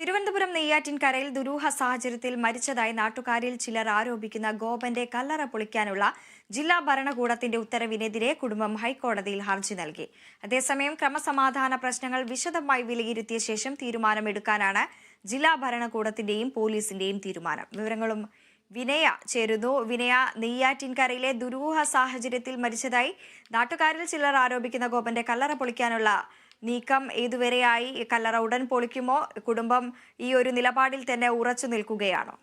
തിരുവനന്തപുരം നെയ്യാറ്റിൻകരയിൽ ദുരൂഹ സാഹചര്യത്തിൽ മരിച്ചതായി നാട്ടുകാരിൽ ചിലർ ആരോപിക്കുന്ന ഗോപന്റെ കല്ലറ പൊളിക്കാനുള്ള ജില്ലാ ഭരണകൂടത്തിന്റെ ഉത്തരവിനെതിരെ കുടുംബം ഹൈക്കോടതിയിൽ ഹർജി നൽകി. അതേസമയം ക്രമസമാധാന പ്രശ്നങ്ങൾ വിശദമായി വിലയിരുത്തിയ ശേഷം തീരുമാനമെടുക്കാനാണ് ജില്ലാ ഭരണകൂടത്തിന്റെയും പോലീസിന്റെയും തീരുമാനം. വിവരങ്ങളും വിനയ ചേരുന്നു. വിനയ നെയ്യാറ്റിൻകരയിലെ ദുരൂഹ സാഹചര്യത്തിൽ മരിച്ചതായി നാട്ടുകാരിൽ ചിലർ ആരോപിക്കുന്ന ഗോപന്റെ കല്ലറ പൊളിക്കാനുള്ള നീക്കം ഏതുവരെയായി കല്ലറ ഉടൻ പൊളിക്കുമോ? കുടുംബം ഈ ഒരു നിലപാടിൽ തന്നെ ഉറച്ചു നിൽക്കുകയാണോ?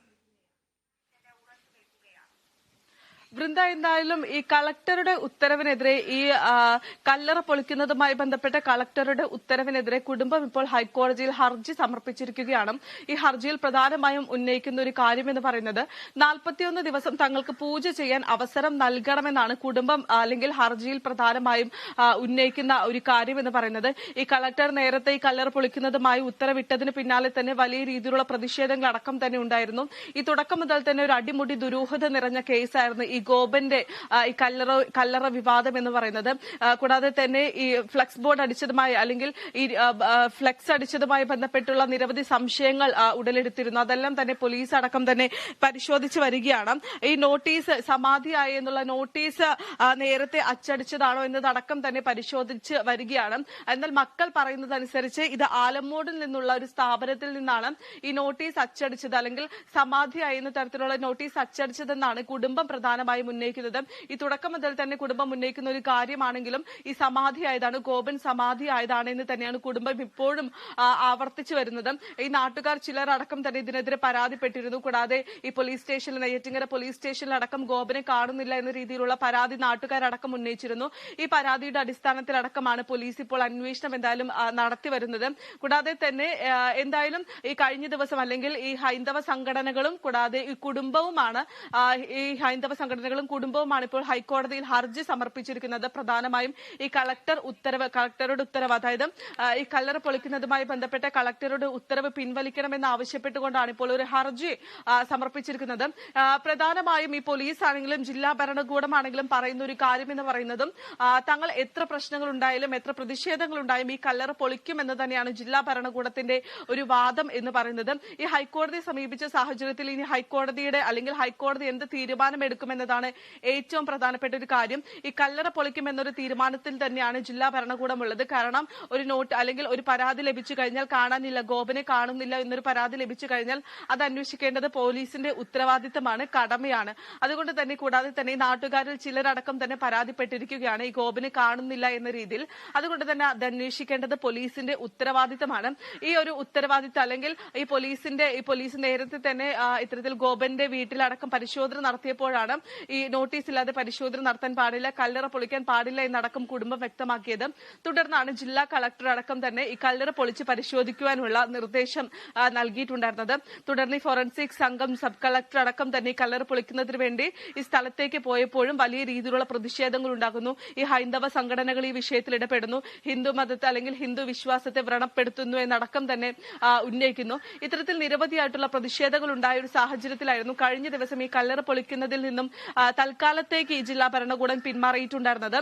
വൃന്ദ എന്തായാലും ഈ കളക്ടറുടെ ഉത്തരവിനെതിരെ ഈ കല്ലറ പൊളിക്കുന്നതുമായി ബന്ധപ്പെട്ട കളക്ടറുടെ ഉത്തരവിനെതിരെ കുടുംബം ഇപ്പോൾ ഹൈക്കോടതിയിൽ ഹർജി സമർപ്പിച്ചിരിക്കുകയാണ്. ഈ ഹർജിയിൽ പ്രധാനമായും ഉന്നയിക്കുന്ന ഒരു കാര്യം എന്ന് പറയുന്നത് നാൽപ്പത്തിയൊന്ന് ദിവസം തങ്ങൾക്ക് പൂജ ചെയ്യാൻ അവസരം നൽകണമെന്നാണ് കുടുംബം അല്ലെങ്കിൽ ഹർജിയിൽ പ്രധാനമായും ഉന്നയിക്കുന്ന ഒരു കാര്യം എന്ന് പറയുന്നത്. ഈ കളക്ടർ നേരത്തെ ഈ കല്ലറ പൊളിക്കുന്നതുമായി ഉത്തരവിട്ടതിന് പിന്നാലെ തന്നെ വലിയ രീതിയിലുള്ള പ്രതിഷേധങ്ങൾ അടക്കം തന്നെ ഉണ്ടായിരുന്നു. ഈ തുടക്കം മുതൽ തന്നെ ഒരു അടിമുടി ദുരൂഹത നിറഞ്ഞ കേസായിരുന്നു ഈ ഗോപന്റെ ഈ കല്ലറ കല്ലറ വിവാദം എന്ന് പറയുന്നത് കൂടാതെ തന്നെ ഈ ഫ്ലക്സ് ബോർഡ് അടിച്ചതുമായി അല്ലെങ്കിൽ ഈ ആ, അടിച്ചതുമായി ബന്ധപ്പെട്ടുള്ള നിരവധി സംശയങ്ങൾ ഉടലെടുത്തിരുന്നു. അതെല്ലാം തന്നെ പോലീസ് അടക്കം തന്നെ പരിശോധിച്ച് വരികയാണ്. ഈ നോട്ടീസ് സമാധിയായി എന്നുള്ള നോട്ടീസ് നേരത്തെ അച്ചടിച്ചതാണോ എന്നതടക്കം തന്നെ പരിശോധിച്ച് വരികയാണ്. എന്നാൽ മക്കൾ പറയുന്നതനുസരിച്ച് ഇത് ആലമ്മോടിൽ നിന്നുള്ള ഒരു സ്ഥാപനത്തിൽ നിന്നാണ് ഈ നോട്ടീസ് അച്ചടിച്ചത് അല്ലെങ്കിൽ സമാധിയായി എന്ന തരത്തിലുള്ള നോട്ടീസ് അച്ചടിച്ചതെന്നാണ് കുടുംബം പ്രധാനമായും ഉന്നയിക്കുന്നത്. ഈ തുടക്കം മുതൽ തന്നെ കുടുംബം ഉന്നയിക്കുന്ന ഒരു കാര്യമാണെങ്കിലും ഈ സമാധി ആയതാണ് കോപൻ സമാധി ആയതാണ് എന്ന് തന്നെയാണ് കുടുംബം ഇപ്പോഴും ആവർത്തിച്ചു വരുന്നത്. ഈ നാട്ടുകാർ ചിലർ അടക്കം തന്നെ ഇതിനെതിരെ പരാതിപ്പെട്ടിരുന്നു. കൂടാതെ ഈ പോലീസ് സ്റ്റേഷനിൽ നെയ്യറ്റിങ്ങര പോലീസ് സ്റ്റേഷനിലടക്കം ഗോപനെ കാണുന്നില്ല എന്ന രീതിയിലുള്ള പരാതി നാട്ടുകാരടക്കം ഉന്നയിച്ചിരുന്നു. ഈ പരാതിയുടെ അടിസ്ഥാനത്തിലടക്കമാണ് പോലീസ് ഇപ്പോൾ അന്വേഷണം എന്തായാലും നടത്തി വരുന്നത്. കൂടാതെ തന്നെ എന്തായാലും ഈ കഴിഞ്ഞ ദിവസം അല്ലെങ്കിൽ ഈ ഹൈന്ദവ സംഘടനകളും കൂടാതെ ഈ കുടുംബവുമാണ് ഈ ഹൈന്ദവ സംഘടനകളും കുടുംബവുമാണ് ഇപ്പോൾ ഹൈക്കോടതിയിൽ ഹർജി സമർപ്പിച്ചിരിക്കുന്നത്. പ്രധാനമായും ഈ കളക്ടർ ഉത്തരവ് കളക്ടറുടെ ഉത്തരവ് അതായത് ഈ കല്ലറ പൊളിക്കുന്നതുമായി ബന്ധപ്പെട്ട കളക്ടറുടെ ഉത്തരവ് പിൻവലിക്കണമെന്ന് ആവശ്യപ്പെട്ടുകൊണ്ടാണ് ഇപ്പോൾ ഒരു ഹർജി സമർപ്പിച്ചിരിക്കുന്നത്. പ്രധാനമായും ഈ പോലീസ് ആണെങ്കിലും ജില്ലാ ഭരണകൂടമാണെങ്കിലും പറയുന്ന ഒരു കാര്യം എന്ന് പറയുന്നതും തങ്ങൾ എത്ര പ്രശ്നങ്ങൾ ഉണ്ടായാലും എത്ര പ്രതിഷേധങ്ങൾ ഉണ്ടായാലും ഈ കല്ലറ പൊളിക്കും എന്ന് തന്നെയാണ് ജില്ലാ ഭരണകൂടത്തിന്റെ ഒരു വാദം എന്ന് പറയുന്നത്. ഈ ഹൈക്കോടതിയെ സമീപിച്ച സാഹചര്യത്തിൽ ഇനി ഹൈക്കോടതിയുടെ അല്ലെങ്കിൽ ഹൈക്കോടതി എന്ത് തീരുമാനം എടുക്കുമെന്നതാണ് ഏറ്റവും പ്രധാനപ്പെട്ട ഒരു കാര്യം. ഈ കല്ലറ പൊളിക്കുമെന്നൊരു തീരുമാനത്തിൽ തന്നെയാണ് ജില്ലാ ഭരണകൂടം ഉള്ളത് കാരണം ഒരു നോട്ട് അല്ലെങ്കിൽ ഒരു പരാതി ലഭിച്ചു കഴിഞ്ഞാൽ കാണാനില്ല ഗോപനെ കാണുന്നില്ല എന്നൊരു പരാതി ലഭിച്ചു കഴിഞ്ഞാൽ അത് അന്വേഷിക്കേണ്ടത് പോലീസിന്റെ ഉത്തരവാദിത്തമാണ് കടമയാണ്. അതുകൊണ്ട് തന്നെ കൂടാതെ തന്നെ നാട്ടുകാരിൽ ചിലരടക്കം തന്നെ പരാതിപ്പെട്ടിരിക്കുകയാണ് ഈ ഗോപനെ കാണുന്നില്ല എന്ന രീതിയിൽ. അതുകൊണ്ട് തന്നെ അത് അന്വേഷിക്കേണ്ടത് പോലീസിന്റെ ഉത്തരവാദിത്തമാണ്. ഈ ഒരു ഉത്തരവാദിത്തം അല്ലെങ്കിൽ ഈ പോലീസിന്റെ ഈ പോലീസ് നേരത്തെ തന്നെ ഇത്തരത്തിൽ ഗോപന്റെ വീട്ടിലടക്കം പരിശോധന നടത്തിയപ്പോഴാണ് ഈ നോട്ടീസ് ഇല്ലാതെ പരിശോധന നടത്താൻ പാടില്ല കല്ലറ പൊളിക്കാൻ പാടില്ല എന്നടക്കം കുടുംബം വ്യക്തമാക്കിയത്. തുടർന്നാണ് ജില്ലാ കളക്ടർ അടക്കം തന്നെ ഈ കല്ലറ പൊളിച്ച് പരിശോധിക്കുവാനുള്ള നിർദ്ദേശം നൽകിയിട്ടുണ്ടായിരുന്നത്. തുടർന്ന് ഫോറൻസിക് സംഘം സബ് കളക്ടർ അടക്കം തന്നെ ഈ കല്ലറ പൊളിക്കുന്നതിന് വേണ്ടി ഈ സ്ഥലത്തേക്ക് പോയപ്പോഴും വലിയ രീതിയിലുള്ള പ്രതിഷേധങ്ങൾ ഉണ്ടാകുന്നു. ഈ ഹൈന്ദവ സംഘടനകൾ ഈ വിഷയത്തിൽ ഇടപെടുന്നു. ഹിന്ദു മതത്തെ അല്ലെങ്കിൽ ഹിന്ദു വിശ്വാസത്തെ വ്രണപ്പെടുത്തുന്നു എന്നടക്കം തന്നെ ഉന്നയിക്കുന്നു. ഇത്തരത്തിൽ നിരവധിയായിട്ടുള്ള പ്രതിഷേധങ്ങൾ ഉണ്ടായ ഒരു സാഹചര്യത്തിലായിരുന്നു കഴിഞ്ഞ ദിവസം ഈ കല്ലറ പൊളിക്കുന്നതിൽ നിന്നും തൽക്കാലത്തേക്ക് ഈ ജില്ലാ ഭരണകൂടം പിന്മാറിയിട്ടുണ്ടായിരുന്നത്.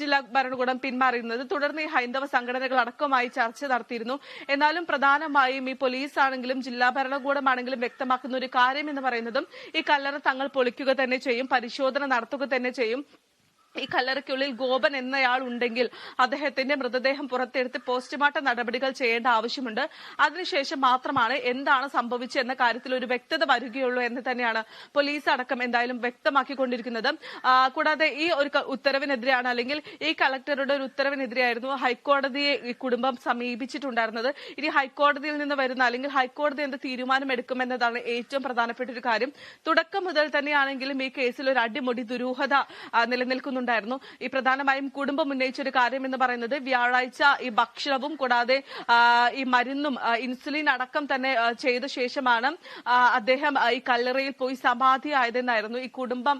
ജില്ലാ ഭരണകൂടം പിന്മാറിയിരുന്നത് തുടർന്ന് ഈ ഹൈന്ദവ സംഘടനകൾ അടക്കമായി ചർച്ച നടത്തിയിരുന്നു. എന്നാലും പ്രധാനമായും ഈ പോലീസ് ആണെങ്കിലും ജില്ലാ ഭരണകൂടമാണെങ്കിലും വ്യക്തമാക്കുന്ന ഒരു കാര്യം എന്ന് പറയുന്നതും ഈ കല്ലറ തങ്ങൾ പൊളിക്കുക തന്നെ ചെയ്യും പരിശോധന നടത്തുക തന്നെ ചെയ്യും. ഈ കല്ലറയ്ക്കുള്ളിൽ ഗോപൻ എന്നയാൾ ഉണ്ടെങ്കിൽ അദ്ദേഹത്തിന്റെ മൃതദേഹം പുറത്തെടുത്ത് പോസ്റ്റ്മോർട്ടം നടപടികൾ ചെയ്യേണ്ട ആവശ്യമുണ്ട്. അതിനുശേഷം മാത്രമാണ് എന്താണ് സംഭവിച്ചത് എന്ന കാര്യത്തിൽ ഒരു വ്യക്തത വരികയുള്ളൂ എന്ന് തന്നെയാണ് പോലീസ് അടക്കം എന്തായാലും വ്യക്തമാക്കിക്കൊണ്ടിരിക്കുന്നത്. കൂടാതെ ഈ ഒരു ഉത്തരവിനെതിരെയാണ് അല്ലെങ്കിൽ ഈ കളക്ടറുടെ ഒരു ഉത്തരവിനെതിരെയായിരുന്നു ഹൈക്കോടതിയെ ഈ കുടുംബം സമീപിച്ചിട്ടുണ്ടായിരുന്നത്. ഇനി ഹൈക്കോടതിയിൽ നിന്ന് വരുന്ന അല്ലെങ്കിൽ ഹൈക്കോടതി എന്ത് തീരുമാനം എടുക്കുമെന്നതാണ് ഏറ്റവും പ്രധാനപ്പെട്ട ഒരു കാര്യം. തുടക്കം മുതൽ തന്നെയാണെങ്കിലും ഈ കേസിൽ ഒരു അടിമുടി ദുരൂഹത ആ, നിലനിൽക്കുന്നുണ്ടായിരുന്നു ഈ പ്രധാനമായും കുടുംബം ഉന്നയിച്ച ഒരു കാര്യം എന്ന് പറയുന്നത് വ്യാഴാഴ്ച ഈ ഭക്ഷണവും കൂടാതെ ഈ മരുന്നും ഇൻസുലിൻ അടക്കം തന്നെ ചെയ്ത ശേഷമാണ് അദ്ദേഹം ഈ കല്ലറയിൽ പോയി സമാധിയായതെന്നായിരുന്നു ഈ കുടുംബം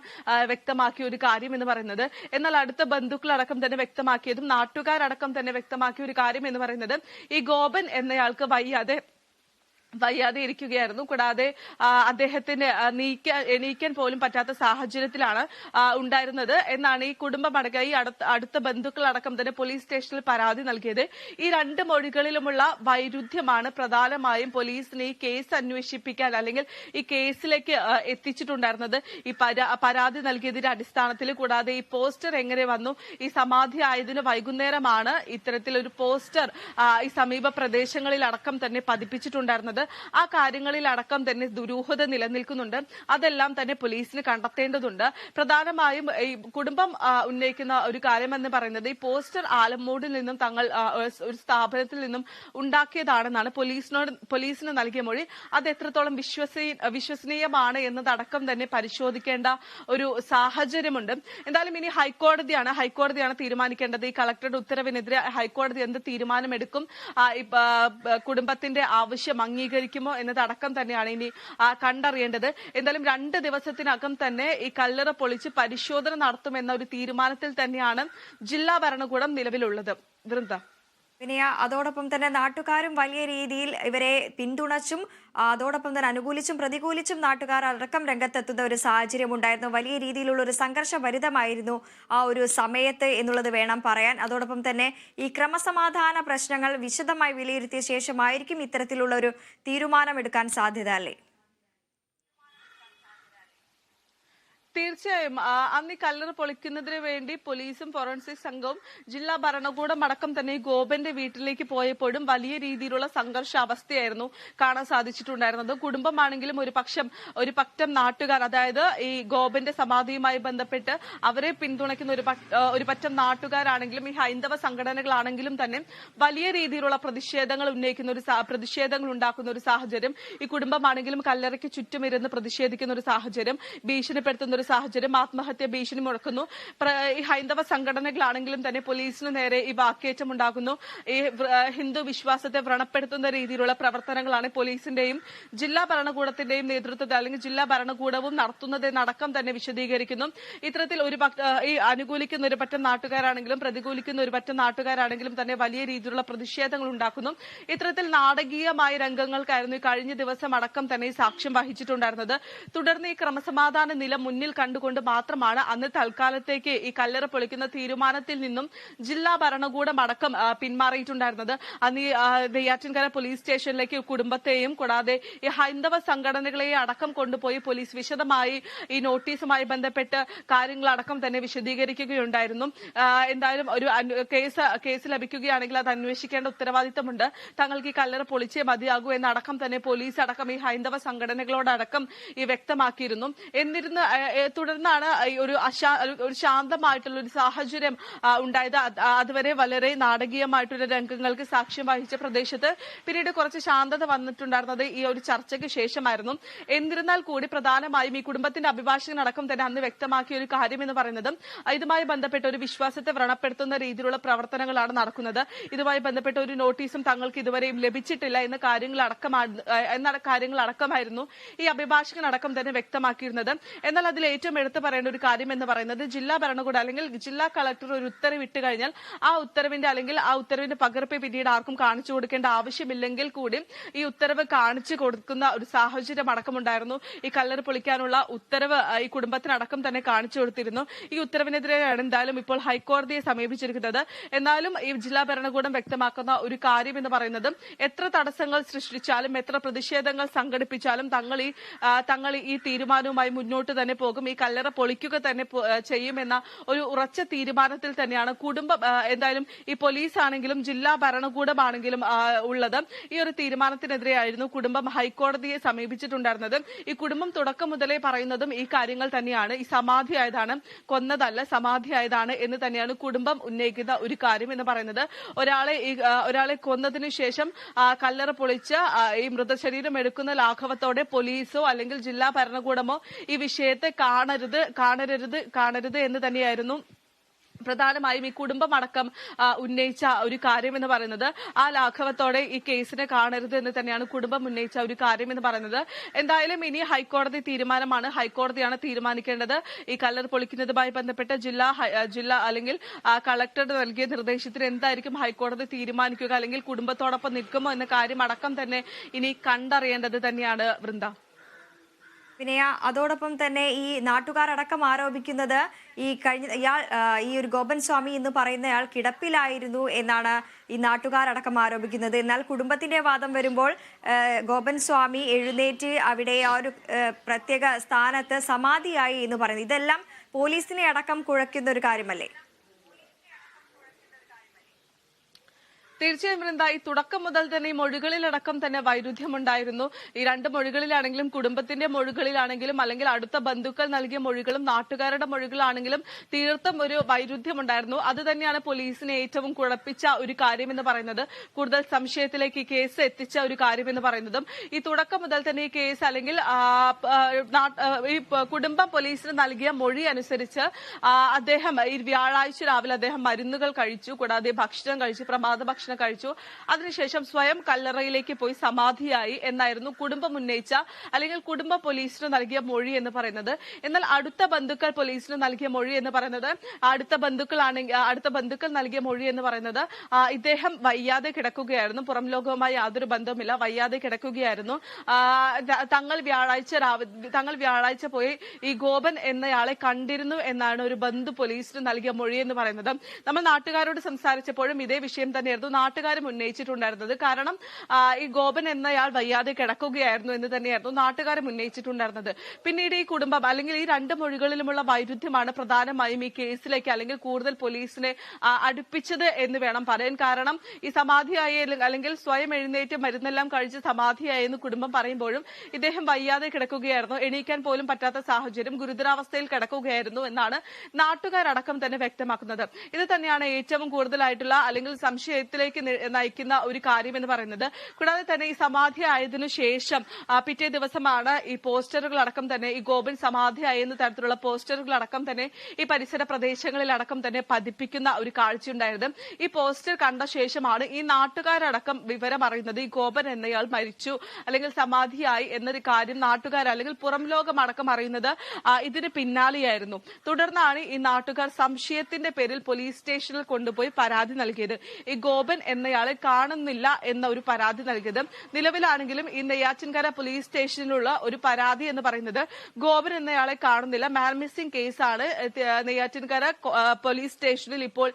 വ്യക്തമാക്കിയ ഒരു കാര്യം എന്ന് പറയുന്നത്. എന്നാൽ അടുത്ത ബന്ധുക്കളടക്കം തന്നെ വ്യക്തമാക്കിയതും നാട്ടുകാരടക്കം തന്നെ വ്യക്തമാക്കിയ ഒരു കാര്യം എന്ന് പറയുന്നത് ഈ ഗോപൻ എന്നയാൾക്ക് വയ്യാതെ വയ്യാതെ ഇരിക്കുകയായിരുന്നു. കൂടാതെ അദ്ദേഹത്തിന് നീക്കാൻ എണീക്കാൻ പോലും പറ്റാത്ത സാഹചര്യത്തിലാണ് ഉണ്ടായിരുന്നത്. എന്നാണ് ഈ കുടുംബമടക്കം ഈ അടുത്ത ബന്ധുക്കളടക്കം തന്നെ പോലീസ് സ്റ്റേഷനിൽ പരാതി നൽകിയത്. ഈ രണ്ട് മൊഴികളിലുമുള്ള വൈരുദ്ധ്യമാണ് പ്രധാനമായും പോലീസിന് ഈ കേസ് അന്വേഷിപ്പിക്കാൻ അല്ലെങ്കിൽ ഈ കേസിലേക്ക് എത്തിച്ചിട്ടുണ്ടായിരുന്നത്. ഈ പരാതി നൽകിയതിന്റെ അടിസ്ഥാനത്തിൽ കൂടാതെ ഈ പോസ്റ്റർ എങ്ങനെ വന്നു ഈ സമാധി ആയതിന് വൈകുന്നേരമാണ് ഇത്തരത്തിലൊരു പോസ്റ്റർ ഈ സമീപ പ്രദേശങ്ങളിലടക്കം തന്നെ പതിപ്പിച്ചിട്ടുണ്ടായിരുന്നത്. ആ കാര്യങ്ങളിൽ അടക്കം തന്നെ ദുരൂഹത നിലനിൽക്കുന്നുണ്ട്. അതെല്ലാം തന്നെ പോലീസിന് കണ്ടെത്തേണ്ടതുണ്ട്. പ്രധാനമായും ഈ കുടുംബം ഉന്നയിക്കുന്ന ഒരു കാര്യമെന്ന് പറയുന്നത് ഈ പോസ്റ്റർ ആലമ്മൂടിൽ നിന്നും തങ്ങൾ ഒരു സ്ഥാപനത്തിൽ നിന്നും ഉണ്ടാക്കിയതാണെന്നാണ് പോലീസിനോട് പോലീസിന് നൽകിയ മൊഴി. അത് എത്രത്തോളം വിശ്വസീ വിശ്വസനീയമാണ് എന്നതടക്കം തന്നെ പരിശോധിക്കേണ്ട ഒരു സാഹചര്യമുണ്ട്. എന്തായാലും ഇനി ഹൈക്കോടതിയാണ് ഹൈക്കോടതിയാണ് തീരുമാനിക്കേണ്ടത്. ഈ കളക്ടറുടെ ഉത്തരവിനെതിരെ ഹൈക്കോടതി എന്ത് തീരുമാനമെടുക്കും? കുടുംബത്തിന്റെ ആവശ്യം അംഗീകരിക്കുമോ എന്നതടക്കം തന്നെയാണ് ഇനി കണ്ടറിയേണ്ടത്. എന്തായാലും രണ്ട് ദിവസത്തിനകം തന്നെ ഈ കല്ലറ പൊളിച്ച് പരിശോധന നടത്തുമെന്ന ഒരു തീരുമാനത്തിൽ തന്നെയാണ് ജില്ലാ ഭരണകൂടം നിലവിലുള്ളത്. വൃന്ദ. വിനയ അതോടൊപ്പം തന്നെ നാട്ടുകാരും വലിയ രീതിയിൽ ഇവരെ പിന്തുണച്ചും അതോടൊപ്പം തന്നെ അനുകൂലിച്ചും പ്രതികൂലിച്ചും നാട്ടുകാർ അടക്കം രംഗത്തെത്തുന്ന ഒരു സാഹചര്യം ഉണ്ടായിരുന്നു. വലിയ രീതിയിലുള്ള ഒരു സംഘർഷഭരിതമായിരുന്നു ആ ഒരു സമയത്ത് എന്നുള്ളത് വേണം പറയാൻ. അതോടൊപ്പം തന്നെ ഈ ക്രമസമാധാന പ്രശ്നങ്ങൾ വിശദമായി വിലയിരുത്തിയ ശേഷമായിരിക്കും ഇത്തരത്തിലുള്ള ഒരു തീരുമാനമെടുക്കാൻ സാധ്യത അല്ലേ? തീർച്ചയായും. അന്ന് ഈ കല്ലറ പൊളിക്കുന്നതിന് വേണ്ടി പോലീസും ഫോറൻസിക് സംഘവും ജില്ലാ ഭരണകൂടം അടക്കം തന്നെ ഗോപന്റെ വീട്ടിലേക്ക് പോയപ്പോഴും വലിയ രീതിയിലുള്ള സംഘർഷാവസ്ഥയായിരുന്നു കാണാൻ സാധിച്ചിട്ടുണ്ടായിരുന്നത്. കുടുംബമാണെങ്കിലും ഒരു പക്ഷം ഒരു പറ്റം നാട്ടുകാർ അതായത് ഈ ഗോപന്റെ സമാധിയുമായി ബന്ധപ്പെട്ട് അവരെ പിന്തുണയ്ക്കുന്ന ഒരു ഒരു പറ്റം നാട്ടുകാരാണെങ്കിലും ഈ ഹൈന്ദവ സംഘടനകളാണെങ്കിലും തന്നെ വലിയ രീതിയിലുള്ള പ്രതിഷേധങ്ങൾ ഉന്നയിക്കുന്ന ഒരു പ്രതിഷേധങ്ങൾ ഉണ്ടാക്കുന്ന ഒരു സാഹചര്യം ഈ കുടുംബമാണെങ്കിലും കല്ലറയ്ക്ക് ചുറ്റുമിരുന്ന് പ്രതിഷേധിക്കുന്ന ഒരു സാഹചര്യം ഭീഷണിപ്പെടുത്തുന്ന ഒരു സാഹചര്യം ആത്മഹത്യ ഭീഷണി മുഴക്കുന്നു. ഹൈന്ദവ സംഘടനകളാണെങ്കിലും തന്നെ പോലീസിന് നേരെ ഈ വാക്കേറ്റം ഉണ്ടാകുന്നു. ഈ ഹിന്ദു വിശ്വാസത്തെ വ്രണപ്പെടുത്തുന്ന രീതിയിലുള്ള പ്രവർത്തനങ്ങളാണ് പോലീസിന്റെയും ജില്ലാ ഭരണകൂടത്തിന്റെയും നേതൃത്വത്തിൽ അല്ലെങ്കിൽ ജില്ലാ ഭരണകൂടവും നടത്തുന്നതെന്നടക്കം തന്നെ വിശദീകരിക്കുന്നു. ഇത്തരത്തിൽ ഒരു ഈ അനുകൂലിക്കുന്ന ഒരു പറ്റം നാട്ടുകാരാണെങ്കിലും പ്രതികൂലിക്കുന്ന ഒരു പറ്റം നാട്ടുകാരാണെങ്കിലും തന്നെ വലിയ രീതിയിലുള്ള പ്രതിഷേധങ്ങൾ ഉണ്ടാക്കുന്നു. ഇത്തരത്തിൽ നാടകീയമായ രംഗങ്ങൾക്കായിരുന്നു കഴിഞ്ഞ ദിവസം അടക്കം തന്നെ സാക്ഷ്യം വഹിച്ചിട്ടുണ്ടായിരുന്നത്. തുടർന്ന് ഈ ക്രമസമാധാന നില മുന്നിൽ കണ്ടുകൊണ്ട് മാത്രമാണ് അന്ന് തൽക്കാലത്തേക്ക് ഈ കല്ലറ പൊളിക്കുന്ന തീരുമാനത്തിൽ നിന്നും ജില്ലാ ഭരണകൂടം അടക്കം പിന്മാറിയിട്ടുണ്ടായിരുന്നത്. അന്ന് ഈ നെയ്യാറ്റിൻകര പോലീസ് സ്റ്റേഷനിലേക്ക് കുടുംബത്തെയും കൂടാതെ ഈ ഹൈന്ദവ സംഘടനകളെയും അടക്കം കൊണ്ടുപോയി പോലീസ് വിശദമായി ഈ നോട്ടീസുമായി ബന്ധപ്പെട്ട് കാര്യങ്ങളടക്കം തന്നെ വിശദീകരിക്കുകയുണ്ടായിരുന്നു. എന്തായാലും ഒരു കേസ് കേസ് ലഭിക്കുകയാണെങ്കിൽ അത് അന്വേഷിക്കേണ്ട ഉത്തരവാദിത്തമുണ്ട്. തങ്ങൾക്ക് ഈ കല്ലറ പൊളിച്ചേ മതിയാകൂ എന്നടക്കം തന്നെ പോലീസ് അടക്കം ഈ ഹൈന്ദവ സംഘടനകളോടടക്കം ഈ വ്യക്തമാക്കിയിരുന്നു. എന്നിരുന്ന് തുടർന്നാണ് ഒരു അശാ ഒരു ശാന്തമായിട്ടുള്ള ഒരു സാഹചര്യം ഉണ്ടായത്. അതുവരെ വളരെ നാടകീയമായിട്ടുള്ള രംഗങ്ങൾക്ക് സാക്ഷ്യം വഹിച്ച പ്രദേശത്ത് പിന്നീട് കുറച്ച് ശാന്തത വന്നിട്ടുണ്ടായിരുന്നത് ഈ ഒരു ചർച്ചയ്ക്ക് ശേഷമായിരുന്നു. എന്നിരുന്നാൽ കൂടി പ്രധാനമായും ഈ കുടുംബത്തിന്റെ അഭിഭാഷകൻ അഭിഭാഷകനടക്കം തന്നെ അന്ന് വ്യക്തമാക്കിയ ഒരു കാര്യം എന്ന് പറയുന്നത് ഇതുമായി ബന്ധപ്പെട്ട ഒരു വിശ്വാസത്തെ വ്രണപ്പെടുത്തുന്ന രീതിയിലുള്ള പ്രവർത്തനങ്ങളാണ് നടക്കുന്നത്. ഇതുമായി ബന്ധപ്പെട്ട ഒരു നോട്ടീസും തങ്ങൾക്ക് ഇതുവരെയും ലഭിച്ചിട്ടില്ല എന്ന കാര്യങ്ങളടക്കമാണ് എന്ന കാര്യങ്ങളടക്കമായിരുന്നു ഈ അഭിഭാഷകനടക്കം തന്നെ വ്യക്തമാക്കിയിരുന്നത്. എന്നാൽ അതിൽ ഏറ്റവും എടുത്തു പറയേണ്ട ഒരു കാര്യം എന്ന് പറയുന്നത് ജില്ലാ ഭരണകൂടം അല്ലെങ്കിൽ ജില്ലാ കളക്ടർ ഒരു ഉത്തരവ് ഇട്ട് കഴിഞ്ഞാൽ ആ ഉത്തരവിന്റെ അല്ലെങ്കിൽ ആ ഉത്തരവിന്റെ പകർപ്പ് പിന്നീട് ആർക്കും കാണിച്ചു കൊടുക്കേണ്ട ആവശ്യമില്ലെങ്കിൽ കൂടി ഈ ഉത്തരവ് കാണിച്ചു കൊടുക്കുന്ന ഒരു സാഹചര്യം അടക്കമുണ്ടായിരുന്നു. ഈ കല്ലറ് പൊളിക്കാനുള്ള ഉത്തരവ് ഈ കുടുംബത്തിനടക്കം തന്നെ കാണിച്ചു കൊടുത്തിരുന്നു. ഈ ഉത്തരവിനെതിരെയാണ് എന്തായാലും ഇപ്പോൾ ഹൈക്കോടതിയെ സമീപിച്ചിരിക്കുന്നത്. എന്നാലും ഈ ജില്ലാ ഭരണകൂടം വ്യക്തമാക്കുന്ന ഒരു കാര്യം എന്ന് പറയുന്നത് എത്ര തടസ്സങ്ങൾ സൃഷ്ടിച്ചാലും എത്ര പ്രതിഷേധങ്ങൾ സംഘടിപ്പിച്ചാലും തങ്ങൾ ഈ തങ്ങൾ ഈ തീരുമാനവുമായി മുന്നോട്ട് തന്നെ പോകും. ഈ കല്ലറ പൊളിക്കുക തന്നെ ചെയ്യുമെന്ന ഒരു ഉറച്ച തീരുമാനത്തിൽ തന്നെയാണ് കുടുംബം എന്തായാലും ഈ പോലീസ് ആണെങ്കിലും ജില്ലാ ഭരണകൂടമാണെങ്കിലും ഉള്ളത്. ഈ ഒരു തീരുമാനത്തിനെതിരെയായിരുന്നു കുടുംബം ഹൈക്കോടതിയെ സമീപിച്ചിട്ടുണ്ടായിരുന്നത്. ഈ കുടുംബം തുടക്കം മുതലേ പറയുന്നതും ഈ കാര്യങ്ങൾ തന്നെയാണ്. ഈ സമാധിയായതാണ് കൊന്നതല്ല സമാധിയായതാണ് എന്ന് തന്നെയാണ് കുടുംബം ഉന്നയിക്കുന്ന ഒരു കാര്യം എന്ന് പറയുന്നത്. ഒരാളെ ഒരാളെ കൊന്നതിനു ശേഷം കല്ലറ പൊളിച്ച് ഈ മൃതശരീരം എടുക്കുന്ന ലാഘവത്തോടെ പോലീസോ അല്ലെങ്കിൽ ജില്ലാ ഭരണകൂടമോ ഈ വിഷയത്തെ കാണരുത് കാണരുത് കാണരുത് എന്ന് തന്നെയായിരുന്നു പ്രധാനമായും ഈ കുടുംബമടക്കം അടക്കം ഉന്നയിച്ച ഒരു കാര്യം എന്ന് പറയുന്നത്. ആ ലാഘവത്തോടെ ഈ കേസിനെ കാണരുത് എന്ന് തന്നെയാണ് കുടുംബം ഉന്നയിച്ച ഒരു കാര്യം എന്ന് പറയുന്നത്. എന്തായാലും ഇനി ഹൈക്കോടതി തീരുമാനമാണ്. ഹൈക്കോടതിയാണ് തീരുമാനിക്കേണ്ടത്. ഈ കല്ലർ പൊളിക്കുന്നതുമായി ബന്ധപ്പെട്ട് ജില്ലാ ജില്ലാ അല്ലെങ്കിൽ കളക്ടർ നൽകിയ നിർദ്ദേശത്തിന് എന്തായിരിക്കും ഹൈക്കോടതി തീരുമാനിക്കുക അല്ലെങ്കിൽ കുടുംബത്തോടൊപ്പം നിൽക്കുമോ എന്ന കാര്യം അടക്കം തന്നെ ഇനി കണ്ടറിയേണ്ടത് തന്നെയാണ് വൃന്ദ. വിനയ അതോടൊപ്പം തന്നെ ഈ നാട്ടുകാരടക്കം ആരോപിക്കുന്നത് ഈ കഴിഞ്ഞ ഇയാൾ ഈ ഒരു ഗോപൻ സ്വാമി എന്ന് പറയുന്നയാൾ കിടപ്പിലായിരുന്നു എന്നാണ് ഈ നാട്ടുകാരടക്കം ആരോപിക്കുന്നത്. എന്നാൽ കുടുംബത്തിന്റെ വാദം വരുമ്പോൾ ഗോപൻ സ്വാമി എഴുന്നേറ്റ് അവിടെ ആ ഒരു പ്രത്യേക സ്ഥാനത്ത് സമാധിയായി എന്ന് പറയുന്നത് ഇതെല്ലാം പോലീസിനെ അടക്കം കുഴക്കുന്ന ഒരു കാര്യമല്ലേ? തീർച്ചയായും വൃന്ദ ഈ തുടക്കം മുതൽ തന്നെ ഈ മൊഴികളിലടക്കം തന്നെ വൈരുദ്ധ്യമുണ്ടായിരുന്നു. ഈ രണ്ട് മൊഴികളിലാണെങ്കിലും കുടുംബത്തിന്റെ മൊഴികളിലാണെങ്കിലും അല്ലെങ്കിൽ അടുത്ത ബന്ധുക്കൾ നൽകിയ മൊഴികളും നാട്ടുകാരുടെ മൊഴികളാണെങ്കിലും തീർത്തും ഒരു വൈരുദ്ധ്യമുണ്ടായിരുന്നു. അത് തന്നെയാണ് പോലീസിനെ ഏറ്റവും കുഴപ്പിച്ച ഒരു കാര്യമെന്ന് പറയുന്നത്. കൂടുതൽ സംശയത്തിലേക്ക് ഈ കേസ് എത്തിച്ച ഒരു കാര്യം എന്ന് പറയുന്നതും. ഈ തുടക്കം മുതൽ തന്നെ ഈ കേസ് അല്ലെങ്കിൽ ഈ കുടുംബം പോലീസിന് നൽകിയ മൊഴി അനുസരിച്ച് അദ്ദേഹം ഈ വ്യാഴാഴ്ച രാവിലെ അദ്ദേഹം മരുന്നുകൾ കഴിച്ചു. കൂടാതെ ഭക്ഷണം കഴിച്ചു. പ്രമാദ ഭക്ഷണം കഴിച്ചു. അതിനുശേഷം സ്വയം കല്ലറയിലേക്ക് പോയി സമാധിയായി എന്നായിരുന്നു കുടുംബം ഉന്നയിച്ച അല്ലെങ്കിൽ കുടുംബ പോലീസിന് നൽകിയ മൊഴി എന്ന് പറയുന്നത്. എന്നാൽ അടുത്ത ബന്ധുക്കൾ പോലീസിന് നൽകിയ മൊഴി എന്ന് പറയുന്നത് അടുത്ത ബന്ധുക്കളാണെങ്കിൽ അടുത്ത ബന്ധുക്കൾ നൽകിയ മൊഴി എന്ന് പറയുന്നത് ഇദ്ദേഹം വയ്യാതെ കിടക്കുകയായിരുന്നു. പുറം ലോകവുമായി യാതൊരു ബന്ധവുമില്ല. വയ്യാതെ കിടക്കുകയായിരുന്നു. തങ്ങൾ വ്യാഴാഴ്ച തങ്ങൾ വ്യാഴാഴ്ച പോയി ഈ ഗോപൻ എന്നയാളെ കണ്ടിരുന്നു എന്നാണ് ഒരു ബന്ധു പോലീസിന് നൽകിയ മൊഴി എന്ന് പറയുന്നത്. നമ്മൾ നാട്ടുകാരോട് സംസാരിച്ചപ്പോഴും ഇതേ വിഷയം തന്നെയായിരുന്നു. നാട്ടുകാരും ഉന്നയിച്ചിട്ടുണ്ടായിരുന്നത്. കാരണം ഈ ഗോപൻ എന്നയാൾ വയ്യാതെ കിടക്കുകയായിരുന്നു എന്ന് തന്നെയായിരുന്നു നാട്ടുകാരും ഉന്നയിച്ചിട്ടുണ്ടായിരുന്നത്. പിന്നീട് ഈ കുടുംബം അല്ലെങ്കിൽ ഈ രണ്ട് മൊഴികളിലുമുള്ള വൈരുദ്ധ്യമാണ് പ്രധാനമായും ഈ കേസിലേക്ക് അല്ലെങ്കിൽ കൂടുതൽ പോലീസിനെ അടുപ്പിച്ചത് എന്ന് വേണം പറയാൻ. കാരണം ഈ സമാധിയായ അല്ലെങ്കിൽ സ്വയം എഴുന്നേറ്റ് മരുന്നെല്ലാം കഴിച്ച് സമാധിയായി എന്ന് കുടുംബം പറയുമ്പോഴും ഇദ്ദേഹം വയ്യാതെ കിടക്കുകയായിരുന്നു. എണീക്കാൻ പോലും പറ്റാത്ത സാഹചര്യം ഗുരുതരാവസ്ഥയിൽ കിടക്കുകയായിരുന്നു എന്നാണ് നാട്ടുകാരടക്കം തന്നെ വ്യക്തമാക്കുന്നത്. ഇത് തന്നെയാണ് ഏറ്റവും കൂടുതലായിട്ടുള്ള അല്ലെങ്കിൽ സംശയത്തിലേക്ക് നി- നയിക്കുന്ന ഒരു കാര്യം എന്ന് പറയുന്നത്. കൂടാതെ തന്നെ ഈ സമാധി ആയതിനു ശേഷം പിറ്റേ ദിവസമാണ് ഈ പോസ്റ്ററുകൾ അടക്കം തന്നെ ഈ ഗോപൻ സമാധിയായി എന്ന തരത്തിലുള്ള പോസ്റ്ററുകൾ അടക്കം തന്നെ ഈ പരിസര പ്രദേശങ്ങളിലടക്കം തന്നെ പതിപ്പിക്കുന്ന ഒരു കാഴ്ചയുണ്ടായത് ഈ പോസ്റ്റർ കണ്ട ശേഷമാണ് ഈ നാട്ടുകാരടക്കം വിവരം അറിയുന്നത്. ഈ ഗോപൻ എന്നയാൾ മരിച്ചു അല്ലെങ്കിൽ സമാധിയായി എന്നൊരു കാര്യം നാട്ടുകാർ അല്ലെങ്കിൽ പുറം ലോകം അടക്കം അറിയുന്നത് ഇതിന് പിന്നാലെയായിരുന്നു. തുടർന്നാണ് ഈ നാട്ടുകാർ സംശയത്തിന്റെ പേരിൽ പോലീസ് സ്റ്റേഷനിൽ കൊണ്ടുപോയി പരാതി നൽകിയത്. ഈ ഗോപൻ എന്നയാളെ കാണുന്നില്ല എന്ന ഒരു പരാതി നൽകിയത്. നിലവിലാണെങ്കിലും ഈ നെയ്യാറ്റിൻകര പോലീസ് സ്റ്റേഷനിലുള്ള ഒരു പരാതി എന്ന് പറയുന്നത് ഗോപൻ എന്നയാളെ കാണുന്നില്ല. മാൻ മിസ്സിംഗ് കേസാണ് നെയ്യാറ്റിൻകര പോലീസ് സ്റ്റേഷനിൽ ഇപ്പോൾ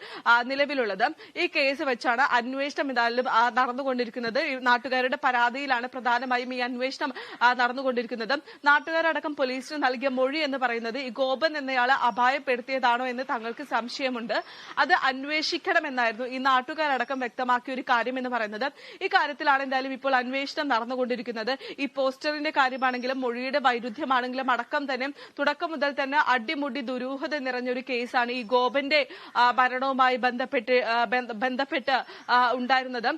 നിലവിലുള്ളത്. ഈ കേസ് വെച്ചാണ് അന്വേഷണം എന്തായാലും നടന്നുകൊണ്ടിരിക്കുന്നത്. നാട്ടുകാരുടെ പരാതിയിലാണ് പ്രധാനമായും ഈ അന്വേഷണം നടന്നുകൊണ്ടിരിക്കുന്നത്. നാട്ടുകാരടക്കം പോലീസിന് നൽകിയ മൊഴി എന്ന് പറയുന്നത് ഈ ഗോപൻ എന്നയാളെ അപായപ്പെടുത്തിയതാണോ എന്ന് തങ്ങൾക്ക് സംശയമുണ്ട്. അത് അന്വേഷിക്കണമെന്നായിരുന്നു ഈ നാട്ടുകാരടക്കം വ്യക്തമാക്കിയ ഒരു കാര്യം എന്ന് പറയുന്നത് ഈ കാര്യത്തിലാണ് എന്തായാലും ഇപ്പോൾ അന്വേഷണം നടന്നുകൊണ്ടിരിക്കുന്നത്. ഈ പോസ്റ്ററിന്റെ കാര്യമാണെങ്കിലും മൊഴിയുടെ വൈരുദ്ധ്യമാണെങ്കിലും അടക്കം തന്നെ തുടക്കം മുതൽ തന്നെ അടിമുടി ദുരൂഹത നിറഞ്ഞൊരു കേസാണ് ഈ ഗോപന്റെ മരണവുമായി ബന്ധപ്പെട്ട് ബന്ധപ്പെട്ട് ഉണ്ടായിരുന്നത്.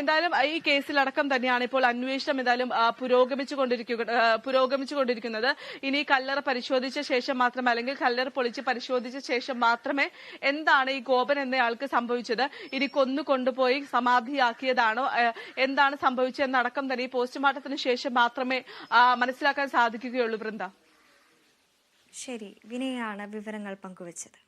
എന്തായാലും ഈ കേസിലടക്കം തന്നെയാണ് ഇപ്പോൾ അന്വേഷണം എന്തായാലും പുരോഗമിച്ചുകൊണ്ടിരിക്കുക പുരോഗമിച്ചുകൊണ്ടിരിക്കുന്നത് ഇനി കല്ലറ പരിശോധിച്ച ശേഷം മാത്രമേ അല്ലെങ്കിൽ കല്ലറ പൊളിച്ച് പരിശോധിച്ച ശേഷം മാത്രമേ എന്താണ് ഈ ഗോപൻ എന്നയാൾക്ക് സംഭവിച്ചത്? ഇനി കൊന്നു കൊണ്ടുപോയി സമാധിയാക്കിയതാണോ? എന്താണ് സംഭവിച്ചതെന്നടക്കം തന്നെ ഈ പോസ്റ്റ്മോർട്ടത്തിന് ശേഷം മാത്രമേ മനസ്സിലാക്കാൻ സാധിക്കുകയുള്ളൂ വൃന്ദ. ശരി വിനയാണ് വിവരങ്ങൾ പങ്കുവച്ചത്.